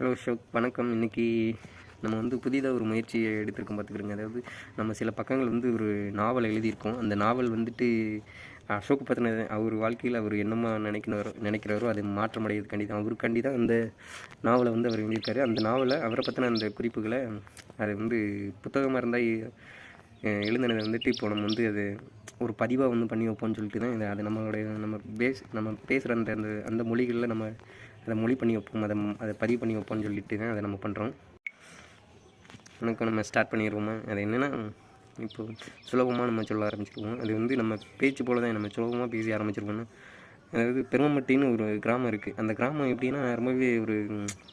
Hello ஷோக் வணக்கம். இன்னைக்கு நம்ம வந்து புதிதாக ஒரு முயற்சியை எடுத்திருக்கோம் பார்த்துக்கிறோங்க. அதாவது நம்ம சில பக்கங்கள் வந்து ஒரு நாவல் எழுதியிருக்கோம். அந்த நாவல் வந்துட்டு அசோக் பற்றின அவர் வாழ்க்கையில் அவர் என்னமா நினைக்கிறாரோ நினைக்கிறாரோ அது மாற்றமடைகிறதுக்காண்டி தான் அவருக்காண்டி தான் அந்த நாவலை வந்து அவர் எழுதியிருக்காரு. அந்த நாவலை அவரை பற்றின அந்த குறிப்புகளை அது வந்து புத்தகமாக இருந்தால் எழுந்தினதை வந்துட்டு இப்போ நம்ம வந்து அது ஒரு பதிவாக வந்து பண்ணி வைப்போம்னு சொல்லிட்டு தான் இதை அதை நம்மளுடைய நம்ம பேஸ் நம்ம பேசுகிற அந்த அந்த அந்த மொழிகளில் நம்ம அதை மொழி பண்ணி வைப்போம் அதை அதை பதிவு பண்ணி வைப்போம்னு சொல்லிட்டு தான் அதை நம்ம பண்ணுறோம் வணக்கம் நம்ம ஸ்டார்ட் பண்ணிடுவோமா அது என்னென்னா இப்போ சுலபமாக நம்ம சொல்ல ஆரம்பிச்சிருவோம். அது வந்து நம்ம பேச்சு போல் தான் நம்ம சுலபமாக பேசி ஆரம்பிச்சிருவோம்னா அதாவது பெருமம்பட்டின்னு ஒரு கிராமம் இருக்குது அந்த கிராமம் எப்படின்னா ரொம்பவே ஒரு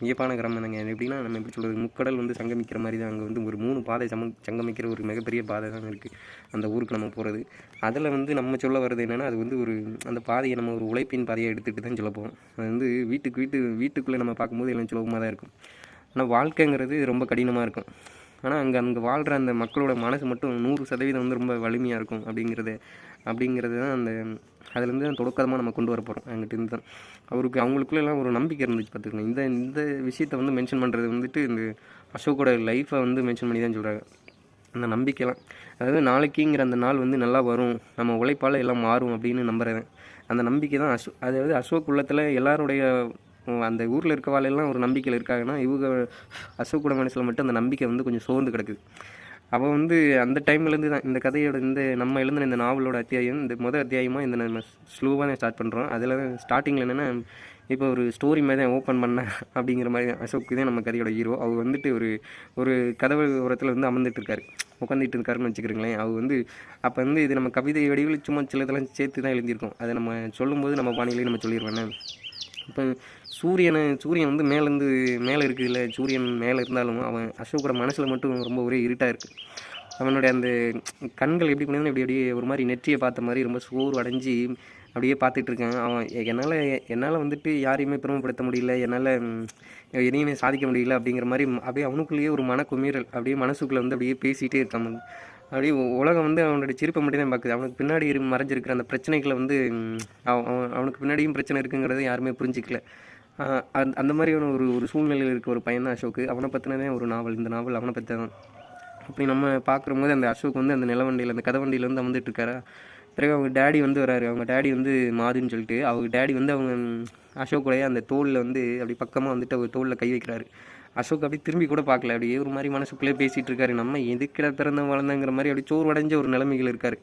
வியப்பான கிராமம் தாங்க. எப்படின்னா நம்ம எப்படி சொல்கிறது முக்கடல் வந்து சங்கமிக்கிற மாதிரி தான் அங்கே வந்து ஒரு மூணு பாதை சம சங்கமிக்கிற ஒரு மிகப்பெரிய பாதை தான் இருக்குது அந்த ஊருக்கு நம்ம போகிறது அதில் வந்து நம்ம சொல்ல வர்றது என்னென்னா அது வந்து ஒரு அந்த பாதையை நம்ம ஒரு உழைப்பின் பாதையை எடுத்துகிட்டு தான் சொல்ல அது வந்து வீட்டுக்கு வீட்டு வீட்டுக்குள்ளே நம்ம பார்க்கும்போது எல்லாம் சுலபமாக தான் இருக்கும். ஆனால் வாழ்க்கைங்கிறது ரொம்ப கடினமாக இருக்கும். ஆனால் அங்கே அங்கே வாழ்கிற அந்த மக்களோட மனசு மட்டும் நூறு சதவீதம் வந்து ரொம்ப வலிமையாக இருக்கும் அப்படிங்கிறது அப்படிங்கிறது தான் அந்த அதுலேருந்து தான் தொடக்கமாக நம்ம கொண்டு வர போகிறோம் அங்கிட்டிருந்து தான். அவருக்கு அவங்களுக்குள்ளெல்லாம் ஒரு நம்பிக்கை இருந்துச்சு பார்த்துக்கணும் இந்த இந்த விஷயத்தை வந்து மென்ஷன் பண்ணுறது வந்துட்டு இந்த அசோக்கோட லைஃப்பை வந்து மென்ஷன் பண்ணி தான் சொல்கிறாங்க அந்த நம்பிக்கைலாம். அதாவது நாளைக்குங்கிற அந்த நாள் வந்து நல்லா வரும். நம்ம உழைப்பால் எல்லாம் மாறும் அப்படின்னு நம்புறேன் அந்த நம்பிக்கை தான் அசோ அதாவது அசோக் உள்ளத்தில் எல்லாருடைய அந்த ஊரில் இருக்க வாழையெல்லாம் ஒரு நம்பிக்கையில் இருக்காங்கன்னா இவங்க அசோக்கோட மனசில் மட்டும் அந்த நம்பிக்கை வந்து கொஞ்சம் சோர்ந்து கிடக்குது. அவள் வந்து அந்த டைம்லேருந்து தான் இந்த கதையோட இந்த நம்ம எழுந்தின இந்த நாவலோட அத்தியாயம் இந்த முதல் அத்தியாயமாக இந்த நம்ம ஸ்லோவாக தான் ஸ்டார்ட் பண்ணுறோம் அதில் ஸ்டார்டிங்கில் என்னென்னா இப்போ ஒரு ஸ்டோரி மாதிரி தான் ஓப்பன் பண்ணேன் அப்படிங்கிற மாதிரி தான் அசோக் தான் நம்ம கதையோட ஹீரோ அவர் வந்துட்டு ஒரு ஒரு கதவு உரத்தில் வந்து அமர்ந்துட்டு இருக்காரு. உட்காந்துட்டு இருக்காருன்னு வச்சுக்கிறீங்களேன். அவர் வந்து அப்போ வந்து இது நம்ம கவிதை வடிவில் சும்மா சில இதெல்லாம் சேர்த்து தான் எழுதியிருக்கோம். அதை நம்ம சொல்லும்போது நம்ம பாணியிலேயே நம்ம சொல்லிடுவேன் இப்போ சூரியனை சூரியன் வந்து மேலேருந்து மேலே இருக்குது இல்லை சூரியன் மேலே இருந்தாலும் அவன் அசோக்கோட மனசில் மட்டும் ரொம்ப ஒரே இருட்டாக இருக்குது அவனுடைய அந்த கண்கள் எப்படி பண்ணி இப்படி அப்படியே ஒரு மாதிரி நெற்றியை பார்த்த மாதிரி ரொம்ப சோறு அடைஞ்சு அப்படியே பார்த்துட்டு இருக்கான். அவன் என்னால் என்னால் வந்துட்டு யாரையுமே பெருமைப்படுத்த முடியல என்னால் எதையுமே சாதிக்க முடியல அப்படிங்கிற மாதிரி அப்படியே அவனுக்குள்ளேயே ஒரு மன குமீறல் அப்படியே மனசுக்குள்ளே வந்து அப்படியே பேசிகிட்டே இருக்கான். அப்படியே உ- உலகம் வந்து அவனுடைய சிரிப்பை மட்டும் தான் பார்க்குது அவனுக்கு பின்னாடி இரு மறைஞ்சிருக்கிற அந்த பிரச்சனைகளை வந்து அவன் அவனுக்கு பின்னாடியும் பிரச்சனை இருக்குங்கிறத யாருமே புரிஞ்சிக்கல. அந் அந்த அந்த மாதிரியான ஒரு ஒரு சூழ்நிலையில் இருக்க ஒரு பையன் தான் அசோக். அவனை பற்றினதே ஒரு நாவல். இந்த நாவல் அவனை பற்றி தான். அப்படி நம்ம பார்க்கும்போது அந்த அசோக் வந்து அந்த நிலவண்டியில் அந்த கதை வண்டியில் வந்து வந்துட்டு இருக்காரா? பிறகு அவங்க டேடி வந்து வராரு. அவங்க டேடி வந்து மாதுன்னு சொல்லிட்டு அவங்க டேடி வந்து அவங்க ம், அசோக்குடைய அந்த தோலில் வந்து அப்படி பக்கமாக வந்துட்டு அவர் தோலில் கை வைக்கிறாரு. அசோக் அப்படி திரும்பி கூட பார்க்கல. அப்படியே ஒரு மாதிரி மனசுக்குள்ளே பேசிகிட்டு இருக்காரு. நம்ம எதுக்கிட பிறந்த வளர்ந்தங்கிற மாதிரி அப்படி சோர்வடைஞ்ச ஒரு நிலைமைகள் இருக்கார்.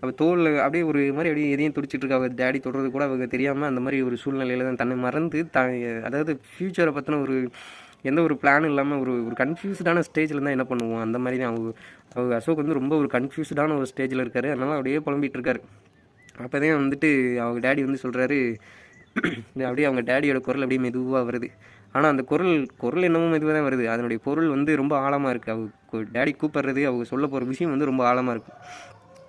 அப்போ தோலில் அப்படியே ஒரு மாதிரி அப்படியே எதையும் துடிச்சிட்டு இருக்கா அவர் டேடி தொடுறது கூட அவங்க தெரியாமல் அந்த மாதிரி ஒரு சூழ்நிலையில் தான் தன்னை மறந்து த அதாவது ஃப்யூச்சரை பற்றின ஒரு எந்த ஒரு பிளான் இல்லாமல் ஒரு ஒரு கன்ஃபியூஸ்டான ஸ்டேஜில் தான் என்ன பண்ணுவோம்? அந்த மாதிரி தான் அவங்க அவங்க அசோக் வந்து ரொம்ப ஒரு கன்ஃபியூஸ்டான ஒரு ஸ்டேஜில் இருக்கார். அதனால் அப்படியே புலம்பிட்டு இருக்காரு. அப்போ தான் வந்துட்டு அவங்க டேடி வந்து சொல்கிறாரு அப்படியே அவங்க டேடியோட குரல் அப்படியே மெதுவாக வருது. ஆனால் அந்த குரல் குரல் என்னமோ மெதுவாக தான் வருது. அதனுடைய பொருள் வந்து ரொம்ப ஆழமாக இருக்குது அவங்க டேடி கூப்பிட்றது அவங்க சொல்ல போகிற விஷயம் வந்து ரொம்ப ஆழமாக இருக்குது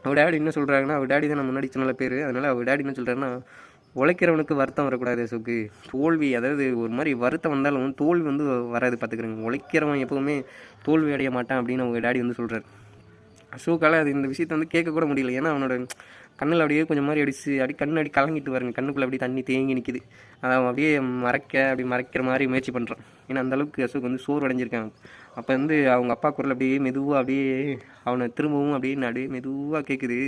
அவள் டேடி என்ன சொல்கிறாங்கன்னா அவள் டேடி தான் நான் முன்னாடி சின்ன பேர். அதனால் அவள் டேடி என்ன சொல்கிறாருன்னா உழைக்கிறவனுக்கு வருத்தம் வரக்கூடாது சுக்கு தோல்வி அதாவது ஒரு மாதிரி வருத்தம் வந்தாலும் தோல்வி வந்து வராது பார்த்துக்கிறேங்க உழைக்கிறவன் எப்போவுமே தோல்வி அடைய மாட்டான் அப்படின்னு அவங்க டேடி வந்து சொல்கிறார் அசோக்கால் அது இந்த விஷயத்தை வந்து கேட்கக்கூட முடியல. ஏன்னா அவனோட கண்ணில் அப்படியே கொஞ்சம் மாதிரி அடிச்சு அப்படி கண் அடி கலங்கிட்டு வருங்க கண்ணுக்குள்ளே அப்படியே தண்ணி தேங்கி நிற்கிது அதை அவன் அப்படியே மறைக்க அப்படி மறைக்கிற மாதிரி முயற்சி பண்ணுறான் ஏன்னா அந்த அளவுக்கு அசோக் வந்து சோறு அடைஞ்சிருக்காங்க அப்போ வந்து அவங்க அப்பா குரல் அப்படியே மெதுவாக அப்படியே அவனை திரும்பவும் அப்படியே அப்படியே மெதுவாக கேட்குது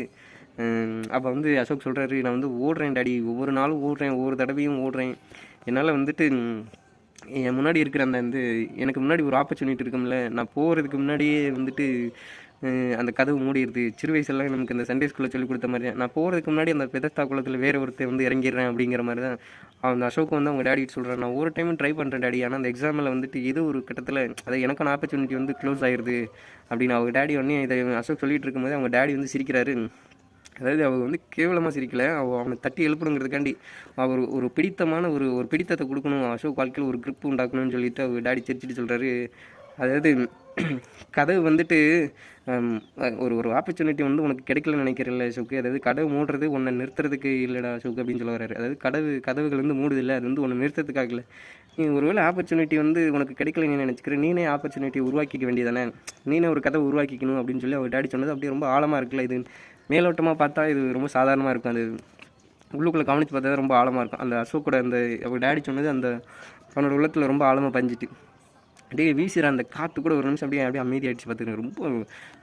அப்போ வந்து அசோக் சொல்கிறாரு நான் வந்து ஓடுறேன் டாடி. ஒவ்வொரு நாளும் ஓடுறேன். ஒவ்வொரு தடவையும் ஓடுறேன். என்னால் வந்துட்டு என் முன்னாடி இருக்கிற அந்த வந்து எனக்கு முன்னாடி ஒரு ஆப்பர்ச்சுனிட்டி இருக்கும்ல. நான் போகிறதுக்கு முன்னாடியே வந்துட்டு அந்த கதவு மூடிடுது. சிறு வயசுலாம் நமக்கு இந்த சண்டே ஸ்கூலில் சொல்லி கொடுத்த மாதிரி தான் நான் போகிறதுக்கு முன்னாடி அந்த பெதஸ்தா குளத்தில் வேறு ஒருத்தர் வந்து இறங்கிடுறேன் அப்படிங்கிற மாதிரி தான் அந்த அசோக் வந்து அவங்க டேடிட்டு சொல்கிறான் நான் ஒரு டைமும் ட்ரை பண்ணுறேன் டேடி ஆனால் அந்த எக்ஸாமில் வந்துட்டு ஏதோ ஒரு கட்டத்தில் அது எனக்கான ஆப்பர்ச்சுனிட்டி வந்து க்ளோஸ் ஆயிடுது அப்படின்னு அவங்க டேடி உடனே இதை அசோக் சொல்லிட்டு இருக்கும்போது அவங்க டேடி வந்து சிரிக்கிறாரு. அதாவது அவர் வந்து கேவலமாக சிரிக்கலை. அவ அவனை தட்டி எழுப்பணுங்கிறதுக்காண்டி அவர் ஒரு பிடித்தமான ஒரு ஒரு பிடித்தத்தை கொடுக்கணும். அசோக் வாழ்க்கையில் ஒரு grip உண்டாக்கணும்னு சொல்லிட்டு அவர் டாடி சிரிச்சிட்டு சொல்கிறாரு அதாவது கதவு வந்துட்டு ஒரு ஒரு ஆப்பர்ச்சுனிட்டி வந்து உனக்கு கிடைக்கலன்னு நினைக்கிறல்ல சுக்கு அதாவது கதவு மூடுறது உன்னை நிறுத்துறதுக்கு இல்லைடா சுக் அப்படின்னு சொல்ல வர்றாரு. அதாவது கதவு கதவுகள் வந்து மூடுது இல்லை அது வந்து உன்னை நிறுத்துறதுக்காக இல்லை. நீ ஒருவேளை ஆப்பர்ச்சுனிட்டி வந்து உனக்கு கிடைக்கல நீ நினச்சிக்கிற நீனே ஆப்பர்ச்சுனிட்டி உருவாக்கிக்க வேண்டியதானே? நீனே ஒரு கதை உருவாக்கிக்கணும் அப்படின்னு சொல்லி அவர் டாடி சொன்னது அப்படியே ரொம்ப ஆழமாக இருக்குல்ல இது. மேலோட்டமாக பார்த்தா இது ரொம்ப சாதாரணமாக இருக்கும். அது உள்ளுக்குள்ளே கவனித்து பார்த்தா ரொம்ப ஆழமாக இருக்கும். அந்த அசோக்கோட அந்த அவர் டேடி சொன்னது அந்த அவனோட உள்ளத்தில் ரொம்ப ஆழமாக பஞ்சிட்டு அப்படியே வீசுகிற அந்த காற்று கூட ஒரு நிமிஷம் அப்படியே அப்படியே அமைதியாகிடுச்சு பார்த்துக்கிறேன் ரொம்ப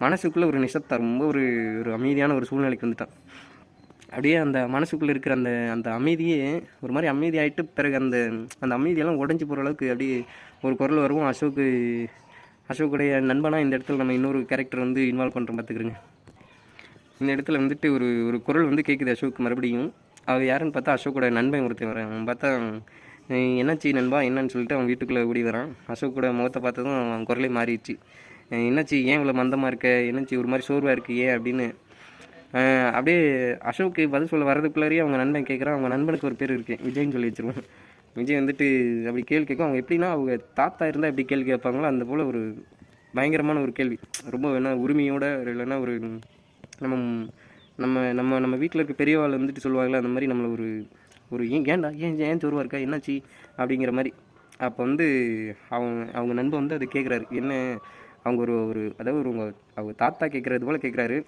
மனசுக்குள்ளே ஒரு நிசப்தம் ரொம்ப ஒரு ஒரு அமைதியான ஒரு சூழ்நிலைக்கு வந்துட்டான். அப்படியே அந்த மனசுக்குள்ளே இருக்கிற அந்த அந்த அமைதியே ஒரு மாதிரி அமைதியாகிட்டு பிறகு அந்த அந்த அமைதியெல்லாம் உடஞ்சி போகிற அளவுக்கு அப்படியே ஒரு குரல் வரும் அசோக்கு அசோக்குடைய நண்பனாக இந்த இடத்துல நம்ம இன்னொரு கேரக்டர் வந்து இன்வால்வ் பண்ணுறோம் பார்த்துக்கிறோங்க இந்த இடத்துல வந்துட்டு ஒரு ஒரு குரல் வந்து கேட்குது அசோக் மறுபடியும். அவர் யாருன்னு பார்த்தா அசோக்கோட நண்பன் ஒருத்தன் வரேன் பார்த்தா என்னாச்சு நண்பா? என்னன்னு சொல்லிட்டு அவன் வீட்டுக்குள்ளே ஓடி வரான். அசோக்கோட முகத்தை பார்த்ததும் அவன் குரலே மாறிடுச்சு. என்னாச்சு? ஏன் இவ்வளோ மந்தமாக இருக்க? என்னாச்சு? ஒரு மாதிரி சோர்வாக இருக்கு ஏன் அப்படின்னு. அப்படியே அசோக்கு பதில் சொல்ல வரதுக்குள்ளாரியே அவங்க நண்பன் கேட்குறான் அவங்க நண்பனுக்கு ஒரு பேர் இருக்குது விஜய்னு சொல்லி வச்சிருவோம். விஜய் வந்துட்டு அப்படி கேள்வி கேட்கும். அவங்க எப்படின்னா அவங்க தாத்தா இருந்தால் எப்படி கேள்வி கேட்பாங்களோ அந்த போல் ஒரு பயங்கரமான ஒரு கேள்வி. ரொம்ப வேணா உரிமையோட இல்லைன்னா ஒரு நம்ம நம்ம நம்ம நம்ம வீட்டில் இருக்க பெரியவாள் வந்துட்டு சொல்லுவாங்களே அந்த மாதிரி நம்மளை ஒரு ஒரு ஏன் ஏன்டா ஏன் ஏன் சோர்வாக இருக்கா? என்னாச்சு? அப்படிங்கிற மாதிரி. அப்போ வந்து அவங்க அவங்க நண்பர் வந்து அதை கேட்குறாரு என்ன அவங்க ஒரு ஒரு அதாவது ஒரு உங்கள் அவங்க தாத்தா கேட்குறது போல் கேட்குறாரு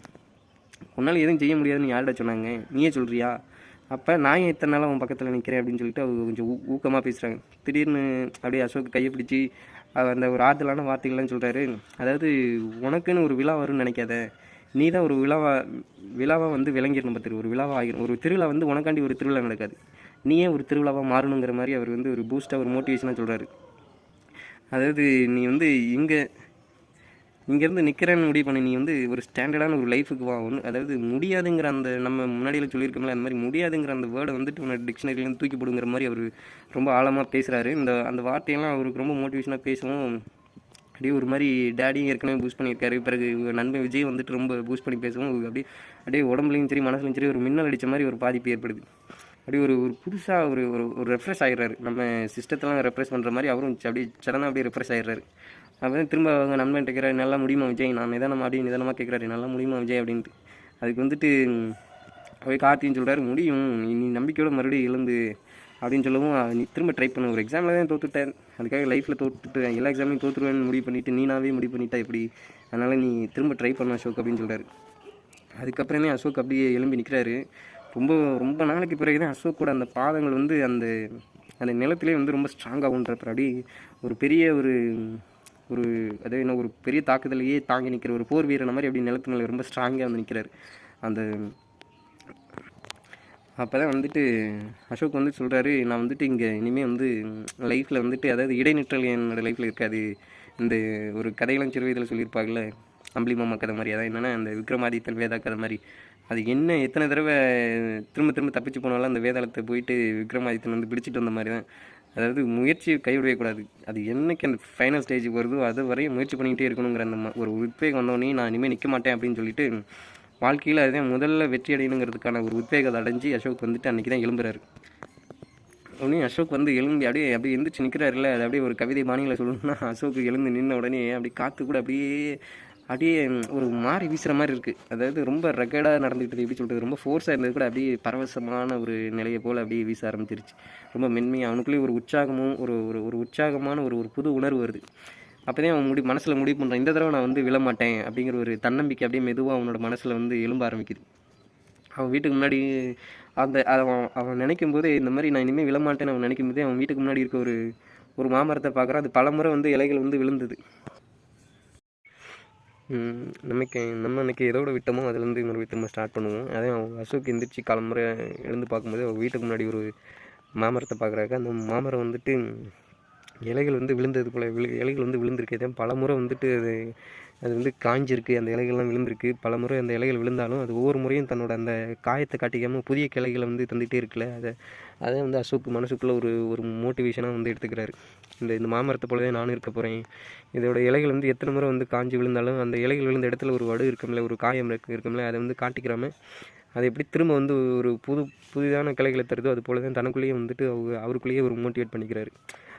உன்னால் எதுவும் செய்ய முடியாதுன்னு யார்கிட்ட சொன்னாங்க? நீயே சொல்கிறியா அப்போ நான் ஏன் இத்தனை நாளாக அவன் பக்கத்தில் நிற்கிறேன் அப்படின்னு சொல்லிட்டு அவங்க கொஞ்சம் ஊ ஊக்கமாக பேசுகிறாங்க திடீர்னு அப்படியே அசோக் கையை பிடிச்சி அவர் அந்த ஒரு ஆறுதலான வார்த்தைகள்லாம் சொல்கிறாரு அதாவது உனக்குன்னு ஒரு விழா வரும்னு நினைக்காத. நீ தான் ஒரு விழாவா விழாவாக வந்து விளங்கிடணும் பத்திரி ஒரு விழாவாக ஆகிடும் ஒரு திருவிழா வந்து உனக்காண்டி ஒரு திருவிழா நடக்காது. நீயே ஒரு திருவிழாவாக மாறணுங்கிற மாதிரி அவர் வந்து ஒரு பூஸ்ட்டாக ஒரு மோட்டிவேஷனாக சொல்கிறாரு அதாவது நீ வந்து இங்கே இங்கேருந்து நிற்கிறேன்னு முடிவு பண்ணி நீ வந்து ஒரு ஸ்டாண்டர்டான ஒரு லைஃபுக்கு வா. ஒன்று அதாவது முடியாதுங்கிற அந்த நம்ம முன்னாடியில் சொல்லியிருக்கோம்ல அந்த மாதிரி முடியாதுங்கிற அந்த வேர்டை வந்துட்டு உன்னை டிக்ஷனரியிலேருந்து தூக்கி போடுங்கிற மாதிரி அவர் ரொம்ப ஆழமாக பேசுகிறாரு இந்த அந்த வார்த்தையெல்லாம் அவருக்கு ரொம்ப மோட்டிவேஷனாக பேசவும் அப்படியே ஒரு மாதிரி டேடியும் ஏற்கனவே பூஸ்ட் பண்ணியிருக்காரு. பிறகு நண்பன் விஜய் வந்துட்டு ரொம்ப பூஸ்ட் பண்ணி பேசவும் அப்படியே அப்படியே உடம்புலையும் சரி மனசுலையும் சரி ஒரு மின்னல் அடித்த மாதிரி ஒரு பாதிப்பு ஏற்படுது. அப்படியே ஒரு ஒரு புதுசாக ஒரு ஒரு ஒரு ரெஃப்ரெஷ் ஆகிடுறாரு நம்ம சிஸ்டத்தெல்லாம் ரெஃப்ரெஷ் பண்ணுற மாதிரி அவரும் அப்படியே சடனாக அப்படியே ரெஃப்ரெஷ் ஆகிடுறாரு அப்போ திரும்ப அவங்க நண்பன் கேட்குறாரு நல்லா முடியுமா விஜய்? நான் நிதானமாக அப்படியே நிதானமாக கேட்குறாரு நல்லா முடியுமா விஜய்? அப்படின்ட்டு. அதுக்கு வந்துட்டு போய் கார்த்தின்னு சொல்கிறாரு முடியும். நீ நம்பிக்கையோடு நம்பிக்கையோட மறுபடியும் எழுந்து அப்படின்னு சொல்லவும் நீ திரும்ப ட்ரை பண்ண. ஒரு எக்ஸாமில் தான் தோத்துட்டேன். அதுக்காக லைஃப்பில் தோத்துட்டு எல்லா எக்ஸாமையும் தோற்றுருவேன்னு முடிவு பண்ணிவிட்டு நீனாவே முடிவு பண்ணிட்டா எப்படி? அதனால் நீ திரும்ப ட்ரை பண்ண அசோக் அப்படின்னு சொல்கிறாரு அதுக்கப்புறமே அசோக் அப்படியே எழும்பி நிற்கிறாரு ரொம்ப ரொம்ப நாளைக்கு பிறகு தான் அசோக்கோட அந்த பாதங்கள் வந்து அந்த அந்த நிலத்திலே வந்து ரொம்ப ஸ்ட்ராங்காகுன்றப்ப அப்படி ஒரு பெரிய ஒரு ஒரு அதே என்ன ஒரு பெரிய தாக்குதலையே தாங்கி நிற்கிற ஒரு போர் வீரனை மாதிரி அப்படி நிலத்து மேலே ரொம்ப ஸ்ட்ராங்காக வந்து நிற்கிறார் அந்த அப்போ தான் வந்துட்டு அசோக் வந்து சொல்கிறாரு நான் வந்துட்டு இங்கே இனிமேல் வந்து லைஃப்பில் வந்துட்டு அதாவது இடைநிற்றல் என்னோடய லைஃப்பில் இருக்காது. இந்த ஒரு கதையெல்லாம் சிறுவயதில் சொல்லியிருப்பாங்கல்ல அம்பளி மாமா கதை மாதிரி அதான் என்னென்னா அந்த விக்ரமாதித்தன் வேதா கதை மாதிரி. அது என்ன எத்தனை தடவை திரும்ப திரும்ப தப்பிச்சு போனாலும் அந்த வேதாளத்தை போயிட்டு விக்ரமாதித்தன் வந்து பிடிச்சிட்டு வந்த மாதிரி தான் அதாவது முயற்சி கைவிடவே அது என்னைக்கு அந்த ஃபைனல் ஸ்டேஜுக்கு வருதோ அது வரையும் முயற்சி பண்ணிக்கிட்டே இருக்கணுங்கிற அந்த ஒரு உத்வேகம் வந்தோடனே நான் இனிமேல் நிற்க மாட்டேன் அப்படின்னு சொல்லிட்டு வாழ்க்கையில் அதே முதல்ல வெற்றி அடையணுங்கிறதுக்கான ஒரு உத்வேகத்தை அடைஞ்சு அசோக் வந்துட்டு அன்றைக்கி தான் எழும்புறாரு. உடனே அசோக் வந்து எழும்பி அப்படியே அப்படியே எந்திரிச்சு நிற்கிறாருல்ல அது அப்படியே ஒரு கவிதை பாணியில் சொல்லணும்னா அசோக் எழுந்து நின்ன உடனே அப்படியே காற்று கூட அப்படியே அப்படியே ஒரு மாறி வீசுகிற மாதிரி இருக்குது அதாவது ரொம்ப ரெக்கர்டாக நடந்துக்கிட்டது எப்படி சொல்கிறது ரொம்ப ஃபோர்ஸாக இருந்தது கூட அப்படியே பரவசமான ஒரு நிலையை போல் அப்படியே வீச ஆரம்பிச்சிருச்சு. ரொம்ப மென்மையாக அவனுக்குள்ளேயே ஒரு உற்சாகமும் ஒரு ஒரு ஒரு உற்சாகமான ஒரு ஒரு புது உணர்வு வருது. அப்போதான் அவன் முடி மனசில் முடிவு பண்ணுறான் இந்த தடவை நான் வந்து விழமாட்டேன் அப்படிங்கிற ஒரு தன்னம்பிக்கை அப்படியே மெதுவாக அவனோட மனசில் வந்து எழும்ப ஆரம்பிக்குது. அவன் வீட்டுக்கு முன்னாடி அந்த அவன் அவன் நினைக்கும் போதே இந்த மாதிரி நான் இனிமேல் விழமாட்டேன்னு அவன் நினைக்கும் போதே அவன் வீட்டுக்கு முன்னாடி இருக்க ஒரு ஒரு மாமரத்தை பார்க்குறான் அது பலமுறை வந்து இலைகள் வந்து விழுந்தது. நமக்கு நம்ம அன்றைக்கி எதோட விட்டமோ அதுலேருந்து இன்னொரு திரும்ப ஸ்டார்ட் பண்ணுவோம். அதே அவன் அசோக் எந்திரிச்சு காலமுறை எழுந்து பார்க்கும்போது அவன் வீட்டுக்கு முன்னாடி ஒரு மாமரத்தை பார்க்குறாக்க அந்த மாமரம் வந்துட்டு இலைகள் வந்து விழுந்தது போல் விழு இலைகள் வந்து விழுந்திருக்கு. இதே பல முறை வந்துட்டு அது அது வந்து காஞ்சிருக்கு அந்த இலைகள்லாம் விழுந்திருக்கு. பல முறை அந்த இலைகள் விழுந்தாலும் அது ஒவ்வொரு முறையும் தன்னோட அந்த காயத்தை காட்டிக்காமல் புதிய கிளைகளை வந்து தந்துகிட்டே இருக்குல்ல அதை அதே வந்து அசோக் மனசுக்குள்ளே ஒரு ஒரு மோட்டிவேஷனாக வந்து எடுத்துக்கிறாரு. இந்த இந்த மாமரத்தை போலவே நானும் இருக்க போகிறேன் இதோட இலைகள் வந்து எத்தனை முறை வந்து காஞ்சி விழுந்தாலும் அந்த இலைகள் விழுந்த இடத்துல ஒரு வடு இருக்கும்ல ஒரு காயம் இருக்கு இருக்கும்ல அதை வந்து காட்டிக்கிறாமல் அது எப்படி திரும்ப வந்து ஒரு புது புதிதான கிளைகளை தருதோ அது போல தான் தனக்குள்ளேயே வந்துட்டு அவ அவருக்குள்ளேயே ஒரு மோட்டிவேட் பண்ணிக்கிறாரு.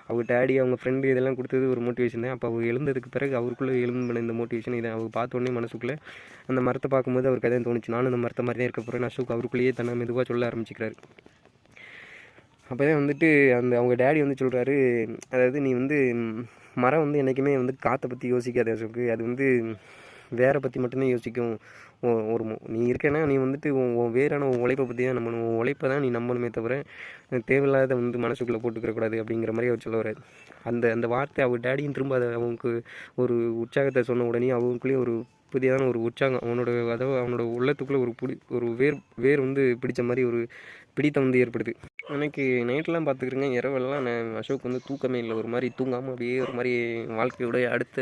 அவங்க டேடி அவங்க ஃப்ரெண்டு இதெல்லாம் கொடுத்தது ஒரு மோட்டிவேஷன் தான். அப்போ அவர் எழுந்ததுக்கு பிறகு அவருக்குள்ளே எழும்பின இந்த மோட்டிவேஷன் இதை அவங்க பார்த்தோடனே மனசுக்குள்ளே அந்த மரத்தை பார்க்கும்போது அவருக்கு அதான் தோணுச்சு. நானும் அந்த மரத்தை மாதிரி தான் இருக்க போகிறேன் அசோக் அவருக்குள்ளேயே தன்னை மெதுவாக சொல்ல ஆரம்பிச்சிக்கிறாரு. அப்போ தான் வந்துட்டு அந்த அவங்க டேடி வந்து சொல்கிறாரு அதாவது நீ வந்து மரம் வந்து என்றைக்குமே வந்து காற்றை பற்றி யோசிக்காத அசோக்கு அது வந்து வேரை பற்றி மட்டும்தான் யோசிக்கும். ஒரு நீ இருக்கேன்னா நீ வந்துட்டு உன் உன் வேறான உன் உழைப்பை பற்றி தான் நம்பணும். உன் உழைப்பை தான் நீ நம்பணுமே தவிர தேவையில்லாத வந்து மனசுக்குள்ளே போட்டுக்கிறக்கூடாது அப்படிங்கிற மாதிரி அவர் சொல்ல வர்றாரு. அந்த அந்த வார்த்தை அவர் டேடியும் திரும்ப அதை அவனுக்கு ஒரு உற்சாகத்தை சொன்ன உடனே அவங்களுக்குள்ளேயும் ஒரு புதியதான ஒரு உற்சாகம் அவனோட அதாவது அவனோட உள்ளத்துக்குள்ளே ஒரு பிடி ஒரு வேர் வேர் வந்து பிடித்த மாதிரி ஒரு பிடித்தம் வந்து ஏற்படுது. அன்றைக்கி நைட்லாம் பார்த்துக்கிறேங்க இரவெல்லாம் நான் அசோக் வந்து தூக்கமே இல்லை. ஒரு மாதிரி தூங்காமல் அப்படியே ஒரு மாதிரி வாழ்க்கையோடைய அடுத்த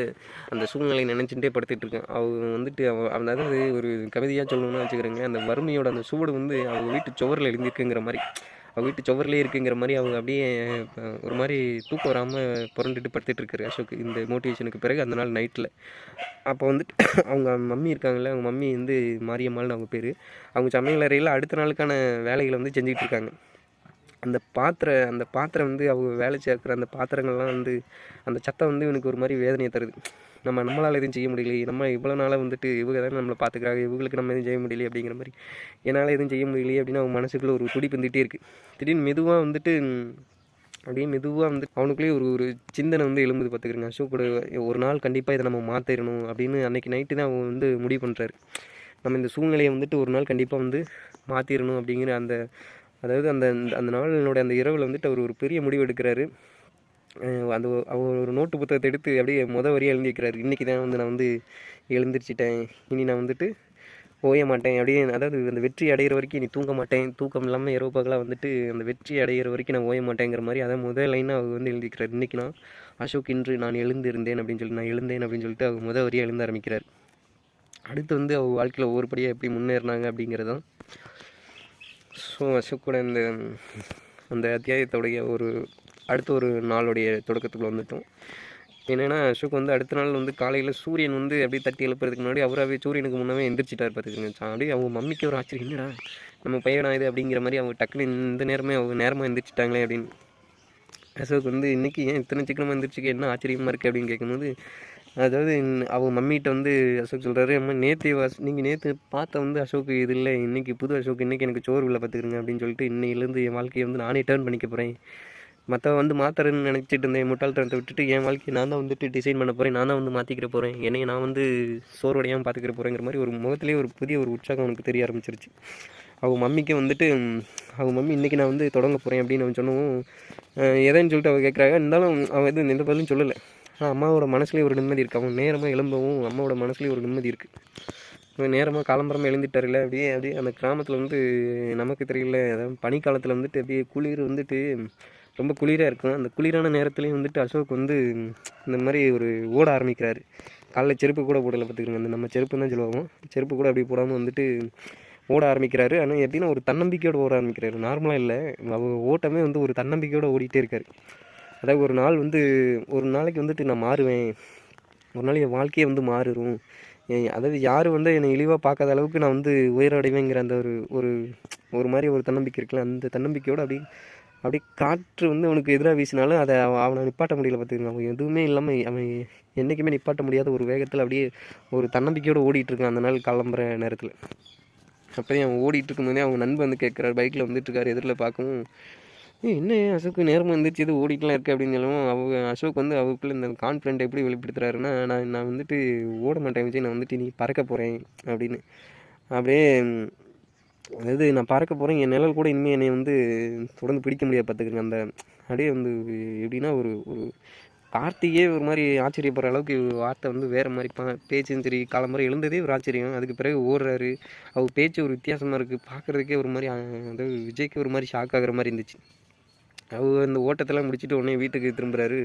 அந்த சூழ்நிலையை நினச்சிட்டே படுத்திட்டுருக்கேன் அவங்க வந்துட்டு அவ அந்த அதாவது ஒரு கவிதையாக சொல்லணும்னு வச்சுக்கிறேங்க அந்த வறுமையோட அந்த சுவடு வந்து அவங்க வீட்டு சுவரில் எழுந்திருக்குங்கிற மாதிரி அவங்க வீட்டு சுவர்லேயே இருக்குங்கிற மாதிரி அவங்க அப்படியே ஒரு மாதிரி தூக்கம் வராமல் புரண்டுட்டு படுத்துட்டு இருக்காரு அசோக். இந்த மோட்டிவேஷனுக்கு பிறகு அந்த நாள் நைட்டில் அப்போ வந்துட்டு அவங்க மம்மி இருக்காங்கல்ல அவங்க மம்மி வந்து மாரியம்மாள்னு அவங்க பேர். அவங்க சமையல் அறையில் அடுத்த நாளுக்கான வேலைகளை வந்து செஞ்சுக்கிட்டு இருக்காங்க. அந்த பாத்திர அந்த பாத்திரம் வந்து அவங்க வேலை சேர்க்குற அந்த பாத்திரங்கள்லாம் வந்து அந்த சத்தம் வந்து இவனுக்கு ஒரு மாதிரி வேதனையை தருது. நம்ம நம்மளால் எதுவும் செய்ய முடியலையே நம்ம இவ்வளோ நாளாக வந்துட்டு இவங்க தானே நம்மளை பார்த்துக்கிறாங்க இவங்களுக்கு நம்ம எதுவும் செய்ய முடியலையே அப்படிங்கிற மாதிரி. என்னால் எதுவும் செய்ய முடியலையே அப்படின்னு அவன் மனசுக்குள்ளே ஒரு துடிப்பு இருந்துகிட்டே இருக்குது திடீர்னு மெதுவாக வந்துட்டு அப்படியே மெதுவாக வந்து அவனுக்குள்ளேயே ஒரு ஒரு சிந்தனை வந்து எழும்புது பார்த்துக்கிறேங்க. அசோக் கூட ஒரு நாள் கண்டிப்பாக இதை நம்ம மாற்றிடணும் அப்படின்னு அன்றைக்கி நைட்டு தான் அவன் வந்து முடிவு பண்ணுறாரு நம்ம இந்த சூழ்நிலையை வந்துட்டு ஒரு நாள் கண்டிப்பாக வந்து மாற்றிடணும் அப்படிங்கிற அந்த அதாவது அந்த அந்த நாளினுடைய அந்த இரவில் வந்துட்டு அவர் ஒரு பெரிய முடிவு எடுக்கிறாரு. அந்த அவர் ஒரு நோட்டு புத்தகத்தை எடுத்து அப்படியே முத வரியாக எழுதி வைக்கிறாரு. இன்றைக்கி தான் வந்து நான் வந்து எழுந்திரிச்சிட்டேன். இனி நான் வந்துட்டு ஓய மாட்டேன். அப்படியே அதாவது அந்த வெற்றி அடைகிற வரைக்கும் நீ தூங்க மாட்டேன். தூக்கம் இல்லாமல் இரவு பகலாக வந்துட்டு அந்த வெற்றி அடைகிற வரைக்கும் நான் ஓய மாட்டேங்கிற மாதிரி அதான் முதல் லைனாக அவர் வந்து எழுதிக்கிறார் இன்றைக்கி நான் அசோக் இன்று நான் எழுந்திருந்தேன் அப்படின்னு சொல்லி நான் எழுந்தேன் அப்படின்னு சொல்லிட்டு அவர் முத வரியாக எழுந்த ஆரம்பிக்கிறார். அடுத்து வந்து அவர் வாழ்க்கையில் ஒவ்வொரு படியாக எப்படி முன்னேறினாங்க அப்படிங்கிறதான் ஸோ அசோக்கோட இந்த அந்த அத்தியாயத்தோடைய ஒரு அடுத்த ஒரு நாளுடைய தொடக்கத்துக்குள்ள வந்துட்டோம். என்னென்னா அசோக் வந்து அடுத்த நாள் வந்து காலையில் சூரியன் வந்து அப்படியே தட்டி எழுப்புறதுக்கு முன்னாடி அவராகவே சூரியனுக்கு முன்னே எந்திரிச்சிட்டார் பார்த்துக்கோங்க அப்படியே அவங்க மம்மிக்கு ஒரு ஆச்சரியம் என்னடா நம்ம பையனா இது? அப்படிங்கிற மாதிரி அவங்க டக்குனு இந்த நேரமே அவங்க நேரமாக எந்திரிச்சிட்டாங்களே அப்படின்னு அசோக் வந்து இன்றைக்கி ஏன் இத்தனை சீக்கிரமாக வந்துருச்சுக்கு என்ன ஆச்சரியமாக இருக்குது அப்படின்னு கேட்கும்போது அதாவது இன்- அவங்க மம்மிகிட்ட வந்து அசோக் சொல்கிறாரு அம்மா நேற்று வாஸ் நீங்கள் நேற்று பார்த்த வந்து அசோக் இது இல்லை இன்றைக்கி புது அசோக் இன்றைக்கி எனக்கு சோறு உள்ள பார்த்துக்கிறங்க அப்படின்னு சொல்லிட்டு இன்னையிலேருந்து என் வாழ்க்கையை வந்து நானே டேர்ன் பண்ணிக்க போகிறேன் மற்ற வந்து மாத்திரன்னு நினச்சிட்டு இருந்தேன் முட்டாள்தனத்தை விட்டுட்டு என் வாழ்க்கையை நான் தான் வந்துட்டு டிசைன் பண்ண போகிறேன் நான் தான் வந்து மாற்றிக்கிற போகிறேன் என்னையை நான் வந்து சோர்வடையாமல் பார்த்துக்கிற போகிறேங்கிற மாதிரி ஒரு முகத்திலே ஒரு புதிய ஒரு உற்சாகம் அவனுக்கு தெரிய ஆரம்பிச்சிருச்சு. அவங்க மம்மிக்கு வந்துட்டு அவங்க மம்மி இன்றைக்கி நான் வந்து தொடங்க போகிறேன் அப்படின்னு அவன் சொன்னவும் எதைன்னு சொல்லிட்டு அவள் கேட்குறாங்க இருந்தாலும் அவன் எதுவும் எந்த பதிலும் சொல்லலை. ஆனால் அம்மாவோட மனசுலேயே ஒரு நிம்மதி இருக்குது அவன் நேரமாக எழும்பவும் அம்மாவோட மனசுலேயே ஒரு நிம்மதி இருக்குது நேரமாக காலம்பரமாக எழுந்துட்டார்ல அப்படியே அப்படியே அந்த கிராமத்தில் வந்து நமக்கு தெரியல. அதாவது பனிக்காலத்தில் வந்துட்டு அப்படியே குளிர் வந்துட்டு ரொம்ப குளிராக இருக்கும். அந்த குளிரான நேரத்துலையும் வந்துட்டு அசோக் வந்து இந்த மாதிரி ஒரு ஓட ஆரம்பிக்கிறாரு. காலைல செருப்பு கூட போடலை பார்த்துக்கிறோங்க அந்த நம்ம செருப்பு தான் சொல்லுவோம் செருப்பு கூட அப்படி போடாமல் வந்துட்டு ஓட ஆரம்பிக்கிறாரு. ஆனால் எப்படின்னா ஒரு தன்னம்பிக்கையோடு ஓட ஆரம்பிக்கிறாரு. நார்மலாக இல்லை. அவர் ஓட்டமே வந்து ஒரு தன்னம்பிக்கையோடு ஓடிட்டே இருக்காரு. அதாவது ஒரு நாள் வந்து ஒரு நாளைக்கு வந்துட்டு நான் மாறுவேன். ஒரு நாள் என் வாழ்க்கையே வந்து மாறிடும் அதாவது யார் வந்து என்னை இழிவாக பார்க்காத அளவுக்கு நான் வந்து உயரடைவேங்கிற அந்த ஒரு ஒரு ஒரு மாதிரி ஒரு தன்னம்பிக்கை இருக்குல்ல அந்த தன்னம்பிக்கையோடு அப்படி அப்படியே காற்று வந்து அவனுக்கு எதிராக வீசினாலும் அதை அவனை நிப்பாட்ட முடியல பார்த்துக்கங்க. அவன் எதுவுமே இல்லாமல் அவன் என்றைக்குமே நிப்பாட்ட முடியாத ஒரு வேகத்தில் அப்படியே ஒரு தன்னம்பிக்கையோடு ஓடிட்டு இருக்கான் அந்த நாள் கிளம்புற நேரத்தில். அப்போயே அவன் ஓடிட்டு இருக்கும்போதே அவங்க நண்பன் வந்து கேட்குறாரு பைக்கில் வந்துட்டு இருக்காரு எதிரில் பார்க்கவும் ஏய் என்ன அசோக்கு நேரமாக வந்துருச்சு எது ஓடிட்டுலாம் இருக்கு? அப்படின்னு சொல்லவும் அவங்க அசோக் வந்து அவருக்குள்ள இந்த கான்ஃபிடென்ட் எப்படி வெளிப்படுத்துறாருன்னா நான் நான் வந்துட்டு ஓட மாட்டேன் விஜய் நான் வந்துட்டு நீ பறக்க போகிறேன் அப்படின்னு. அப்படியே அதாவது நான் பறக்க போகிறேன் என் நிழல் கூட இனிமேல் என்னை வந்து தொடர்ந்து பிடிக்க முடியாது பார்த்துக்கங்க. அந்த அப்படியே வந்து எப்படின்னா ஒரு ஒரு கார்த்திகே ஒரு மாதிரி ஆச்சரியப்படுற அளவுக்கு வார்த்தை வந்து வேறு மாதிரி பா பேச்சும் சரி காலம்புரை எழுந்ததே ஒரு ஆச்சரியம். அதுக்கு பிறகு ஓடுறாரு. அவர் பேச்சு ஒரு வித்தியாசமாக இருக்குது பார்க்குறதுக்கே ஒரு மாதிரி அதாவது விஜய்க்கு ஒரு மாதிரி ஷாக் ஆகிற மாதிரி இருந்துச்சு. அவர் அந்த ஓட்டத்தெல்லாம் முடிச்சுட்டு உடனே வீட்டுக்கு திரும்புகிறாரு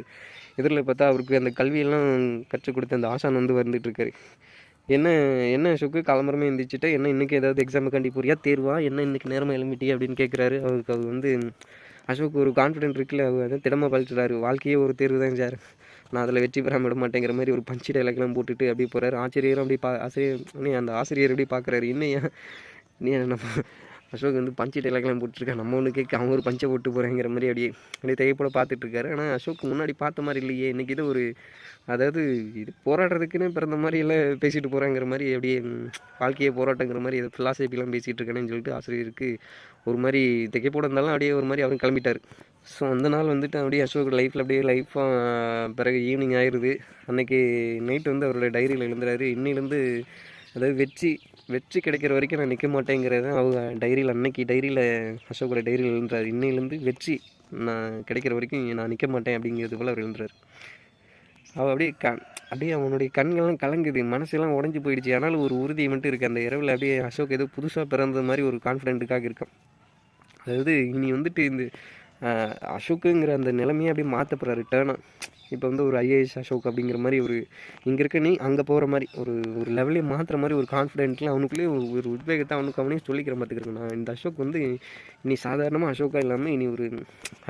எதிரில் பார்த்தா அவருக்கு அந்த கல்வியெல்லாம் கற்றுக் கொடுத்த அந்த ஆசான் வந்து வந்துட்டுருக்காரு என்ன என்ன அசோக்கு கிளம்புறமே எழுந்திரிச்சிட்டு என்ன இன்றைக்கி ஏதாவது எக்ஸாமுக்காண்டி போறியா? தேர்வா? என்ன இன்றைக்கி நேரமாக எழும்பிட்டி அப்படின்னு கேட்குறாரு அவருக்கு அவர் வந்து அசோக் ஒரு கான்ஃபிடென்ட் இருக்குல்ல அவர் அதான் திடமாக பழிச்சுறாரு வாழ்க்கையே ஒரு தேர்வு தான் சார். நான் அதில் வெற்றி பெறாமல் விட மாட்டேங்கிற மாதிரி ஒரு பஞ்சு டைலாக்லாம் போட்டுட்டு அப்படி போகிறாரு ஆசிரியரும் அப்படி பா ஆசிரியர் அந்த ஆசிரியர் எப்படி பார்க்குறாரு இன்னையா நீ நம்ம அசோக் வந்து பஞ்சு டைலாக்லாம் போட்டுருக்கான் நம்ம ஒன்று கேட்க அவங்க ஒரு பஞ்சை போட்டு போகிறேங்கிற மாதிரி அப்படியே அப்படியே தையப்போட பார்த்துட்ருக்காரு ஆனால் அசோக் முன்னாடி பார்த்த மாதிரி இல்லையே. இன்றைக்கி இது ஒரு அதாவது இது போராடுறதுக்குன்னு பிறந்த மாதிரி எல்லாம் பேசிட்டு போகிறாங்கிற மாதிரி அப்படியே வாழ்க்கையை போராட்டங்கிற மாதிரி ஏதோ ஃபிலாசபிலாம் பேசிகிட்டு இருக்கேன்னு சொல்லிட்டு ஆசிரியருக்கு ஒரு மாதிரி தைக்கப்போட இருந்தாலும் அப்படியே ஒரு மாதிரி அவரும் கிளம்பிட்டார். ஸோ அந்த நாள் வந்துட்டு அப்படியே அசோக் லைஃப்பில் அப்படியே லைஃப்பாக பிறகு ஈவினிங் ஆயிடுது அன்னைக்கு நைட் வந்து அவரோட டைரியில் எழுந்துறாரு இன்னிலேருந்து அதாவது வெற்றி வெற்றி கிடைக்கிற வரைக்கும் நான் நிற்க மாட்டேங்கிறது அவங்க டைரியில் அன்னைக்கு டைரியில் அசோக்கோட டைரியில் எழுதுறாரு. இன்னையிலேருந்து வெற்றி நான் கிடைக்கிற வரைக்கும் நான் நிற்க மாட்டேன் அப்படிங்கிறது போல் அவர் எழுந்துறாரு அவள் அப்படியே க அப்படியே அவனுடைய கண்கள்லாம் கலங்குது. மனசெல்லாம் உடஞ்சி போயிடுச்சு. ஆனாலும் ஒரு உறுதியை மட்டும் இருக்குது அந்த இரவில் அப்படியே அசோக் ஏதோ புதுசாக பிறந்த மாதிரி ஒரு கான்ஃபிடென்ட்டுக்காக இருக்கான். அதாவது இனி வந்துட்டு இந்த அசோக்குங்கிற அந்த நிலைமையை அப்படியே மாற்ற போகிறாரு டேர்னாக இப்போ வந்து ஒரு ஐஏஎஸ் அசோக் அப்படிங்கிற மாதிரி ஒரு இங்கே இருக்க நீ அங்கே போகிற மாதிரி ஒரு ஒரு லெவலே மாற்றுற மாதிரி ஒரு கான்ஃபிடென்ட்லாம் அவனுக்குள்ளேயே ஒரு உத்வேகத்தை அவனுக்கு அவனே சொல்லிக்கிற பார்த்துக்கிறேன் நான் இந்த அசோக் வந்து இனி சாதாரணமாக அசோக்காக இல்லாமல் இனி ஒரு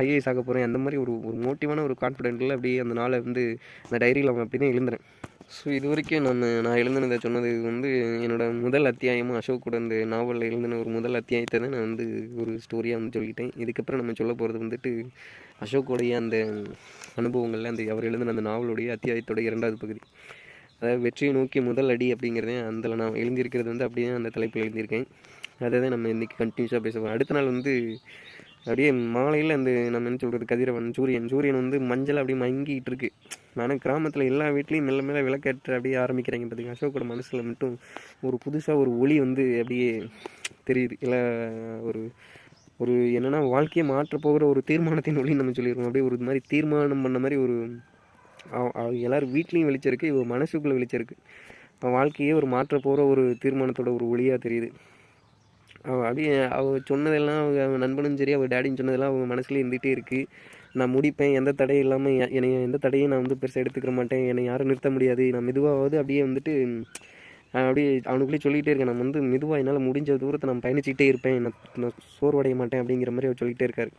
ஐஏஎஸ் ஆக போகிறேன் அந்த மாதிரி ஒரு ஒரு மோட்டிவான ஒரு கான்ஃபிடென்ட்டில் அப்படியே அந்த நாளை வந்து அந்த டைரியில் அவன் அப்படி தான் எழுந்துறேன். ஸோ இது வரைக்கும் நான் நான் எழுதுனதை சொன்னது வந்து என்னோட முதல் அத்தியாயமாக அசோக் கூட இந்த நாவலில் எழுதின ஒரு முதல் அத்தியாயத்தை தான் நான் வந்து ஒரு ஸ்டோரியாக வந்து சொல்லிட்டேன். இதுக்கப்புறம் நம்ம சொல்ல போகிறது வந்துட்டு அசோக்கோடைய அந்த அனுபவங்களில் அந்த அவர் எழுதின அந்த நாவலுடைய அத்தியாயத்தோட இரண்டாவது பகுதி. அதாவது வெற்றியை நோக்கி முதல் அடி அப்படிங்கிறதே அதில் நான் எழுந்திருக்கிறது வந்து அப்படியே அந்த தலைப்பில் எழுதியிருக்கேன். அதை தான் நம்ம இன்றைக்கி கண்டினியூஸாக பேசுவோம் அடுத்த நாள் வந்து அப்படியே மாலையில் அந்த நம்ம என்ன சொல்கிறது கதிரவன் சூரியன் சூரியன் வந்து மஞ்சள் அப்படியே மங்கிட்டு இருக்குது ஆனால் கிராமத்தில் எல்லா வீட்லேயும் மெல்ல மெல்ல விளக்கேற்ற அப்படியே ஆரம்பிக்கிறாங்க பார்த்துங்க அசோக்கோட மனசில் மட்டும் ஒரு புதுசாக ஒரு ஒளி வந்து அப்படியே தெரியுது. இல்லை ஒரு ஒரு என்னென்னா வாழ்க்கையை மாற்ற போகிற ஒரு தீர்மானத்தின் ஒளி நம்ம சொல்லியிருக்கோம் அப்படியே ஒரு மாதிரி தீர்மானம் பண்ண மாதிரி ஒரு அவ- அவ வீட்லேயும் வெளிச்சிருக்கு இவ மனசுக்குள்ளே வெளிச்சிருக்கு அவன் வாழ்க்கையே ஒரு மாற்ற போகிற ஒரு தீர்மானத்தோட ஒரு ஒளியாக தெரியுது. அவள் அப்படியே அவள் சொன்னதெல்லாம் அவங்க அவன் நண்பனும் சரி அவள் டேடின்னு சொன்னதெல்லாம் அவங்க மனசுல இருந்துகிட்டே இருக்குது நான் முடிப்பேன் எந்த தடையும் இல்லாமல் என்னை எந்த தடையும் நான் வந்து பெருசாக எடுத்துக்கிற மாட்டேன். என்னை யாரும் நிறுத்த முடியாது. நான் மெதுவாவது அப்படியே வந்துட்டு அப்படியே அவனுக்குள்ளே சொல்லிகிட்டே இருக்கேன். நான் வந்து மெதுவாக என்னால் முடிஞ்ச தூரத்தை நான் பயணிச்சுக்கிட்டே இருப்பேன். நான் நான் சோர்வடைய மாட்டேன் அப்படிங்கிற மாதிரி அவர் சொல்லிகிட்டே இருக்காரு.